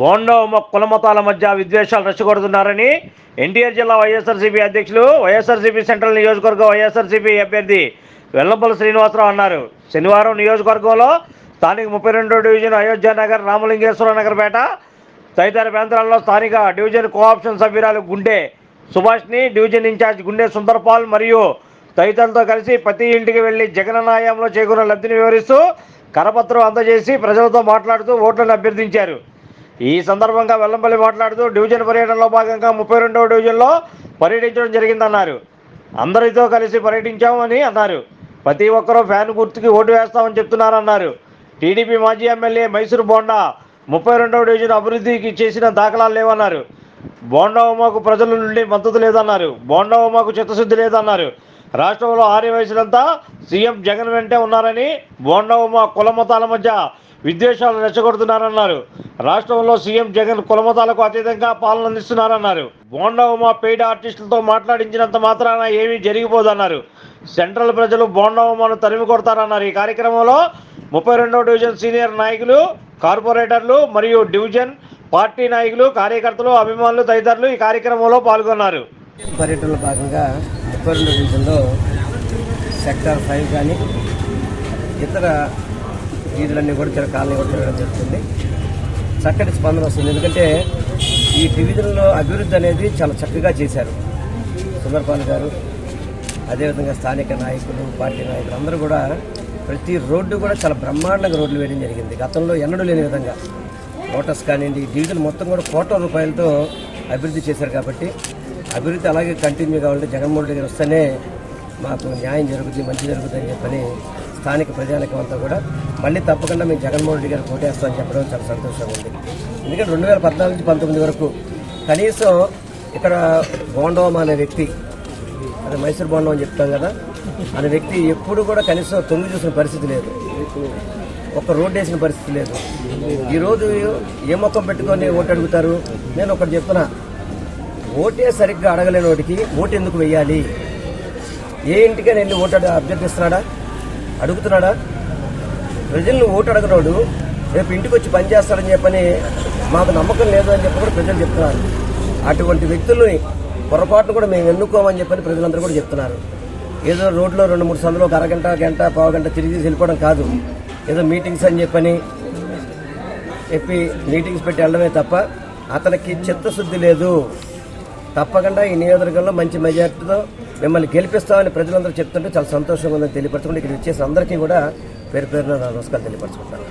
బోండా కుల కులమతాల మధ్య విద్వేషాలు రెచ్చగొడుతున్నారని ఎన్టీఆర్ జిల్లా వైఎస్ఆర్సీపీ అధ్యక్షులు వైఎస్ఆర్సీపీ సెంట్రల్ నియోజకవర్గ వైఎస్ఆర్సీపీ అభ్యర్థి వెల్లంపల్లి శ్రీనివాసరావు అన్నారు. శనివారం నియోజకవర్గంలో స్థానిక ముప్పై రెండో డివిజన్ అయోధ్య నగర్ రామలింగేశ్వర నగర్పేట తదితర ప్రాంతాలలో స్థానిక డివిజన్ కోఆప్షన్ సభ్యురాలు గుండె సుభాష్ని డివిజన్ ఇన్ఛార్జ్ గుండె సుందర్పాల్ మరియు తదితరులతో కలిసి ప్రతి ఇంటికి వెళ్ళి జగనన్నాయంలో చేకూరిన లబ్ధిని వివరిస్తూ కరపత్రం అందజేసి ప్రజలతో మాట్లాడుతూ ఓట్లను అభ్యర్థించారు. ఈ సందర్భంగా వెల్లంపల్లి మాట్లాడుతూ డివిజన్ పర్యటనలో భాగంగా ముప్పై రెండవ డివిజన్లో పర్యటించడం జరిగిందన్నారు. అందరితో కలిసి పర్యటించామని అన్నారు. ప్రతి ఒక్కరూ ఫ్యాన్ గుర్తుకి ఓటు వేస్తామని చెప్తున్నారన్నారు. టీడీపీ మాజీ ఎమ్మెల్యే మైసూరు బోండా ముప్పై రెండవ డివిజన్ అభివృద్ధికి చేసిన దాఖలాలు లేవన్నారు. బోండా ఉమాకు ప్రజల నుండి మద్దతు లేదన్నారు. బోండా ఉమాకు చిత్తశుద్ధి లేదన్నారు. రాష్ట్రంలో ఆర్య వయసులంతా సీఎం జగన్ వెంటే ఉన్నారని బోండా ఉమా కుల మతాల మధ్య విద్వేషాలు రెచ్చగొడుతున్నారన్నారు. రాష్ట్రంలో సీఎం జగన్ కులమతాలకు అతీతంగా పాలన అందిస్తున్నారన్నారు. బోండా ఉమా పెయిడ్ ఆర్టిస్టులతో మాట్లాడించినంత మాత్రాన ఏమీ జరిగిపోదన్నారు. సెంట్రల్ ప్రజలు బోండా ఉమాను తరిమి కొడతారన్నారు. ఈ కార్యక్రమంలో ముప్పై రెండవ డివిజన్ సీనియర్ నాయకులు కార్పొరేటర్లు మరియు డివిజన్ పార్టీ నాయకులు కార్యకర్తలు అభిమానులు తదితరులు ఈ కార్యక్రమంలో పాల్గొన్నారు. పర్యటనలో భాగంగా ముప్పై రెండు డివిజన్లో సెక్టార్ ఫైవ్ కానీ ఇతర వీధులన్నీ కూడా చిన్న కాలనీ కూడా తిరగడం జరుగుతుంది. చక్కటి స్పందన వస్తుంది. ఎందుకంటే ఈ డివిజన్లో అభివృద్ధి అనేది చాలా చక్కగా చేశారు. సుందరపాల్ గారు అదేవిధంగా స్థానిక నాయకులు పార్టీ నాయకులు అందరూ కూడా ప్రతి రోడ్డు కూడా చాలా బ్రహ్మాండంగా రోడ్లు వేయడం జరిగింది. గతంలో ఎన్నడూ లేని విధంగా లోటస్ కానివ్వండి ఈ డివిజన్ మొత్తం కూడా కోట్ల రూపాయలతో అభివృద్ధి చేశారు కాబట్టి అభివృద్ధి అలాగే కంటిన్యూ కావాలంటే జగన్మోహన్ రెడ్డి గారు వస్తేనే మాకు న్యాయం జరుగుతుంది మంచి జరుగుతుంది అని చెప్పని స్థానిక ప్రజానికం అంతా కూడా మళ్ళీ తప్పకుండా మేము జగన్మోహన్ రెడ్డి గారు ఓటేస్తామని చెప్పడం చాలా సంతోషంగా ఉంది. ఎందుకంటే రెండు వేల పద్నాలుగు నుంచి పంతొమ్మిది వరకు కనీసం ఇక్కడ బోండవం అనే వ్యక్తి అదే మైసూర్ బోండం అని చెప్తాం కదా అనే వ్యక్తి ఎప్పుడు కూడా కనీసం తొంగి చూసిన పరిస్థితి లేదు. ఒక రోడ్డు వేసిన పరిస్థితి లేదు. ఈరోజు ఏ మొక్కం పెట్టుకొని ఓటు అడుగుతారు? నేను ఒకటి చెప్తున్నా. ఓటే సరిగ్గా అడగలేని వాటికి ఓటు ఎందుకు వెయ్యాలి ఏ ఇంటికైనా వెళ్ళి ఓటు అభ్యర్థిస్తున్నాడా? అడుగుతున్నాడా? ప్రజలను ఓటు అడగనోడు రేపు ఇంటికి వచ్చి పని చేస్తాడని చెప్పని మాకు నమ్మకం లేదు అని చెప్పి కూడా ప్రజలు చెప్తున్నారు. అటువంటి వ్యక్తుల్ని పొరపాటును కూడా మేము ఎన్నుకోమని చెప్పని ప్రజలందరూ కూడా చెప్తున్నారు. ఏదో రోడ్లో రెండు మూడు సందులో ఒక అరగంట గంట పావు గంట తిరిగి వెళ్ళిపోవడం కాదు. ఏదో మీటింగ్స్ అని చెప్పని చెప్పి మీటింగ్స్ పెట్టి వెళ్ళడమే తప్ప అతనికి చిత్తశుద్ధి లేదు. తప్పకుండా ఈ నియోజకవర్గంలో మంచి మెజార్టీతో మిమ్మల్ని గెలిపిస్తామని ప్రజలందరూ చెప్తుంటే చాలా సంతోషంగా ఉందని తెలియపరచుకుంటే ఇక్కడ వచ్చేసి అందరికీ కూడా పేరు పేరున నమస్కారం తెలియపరచుకుంటాను.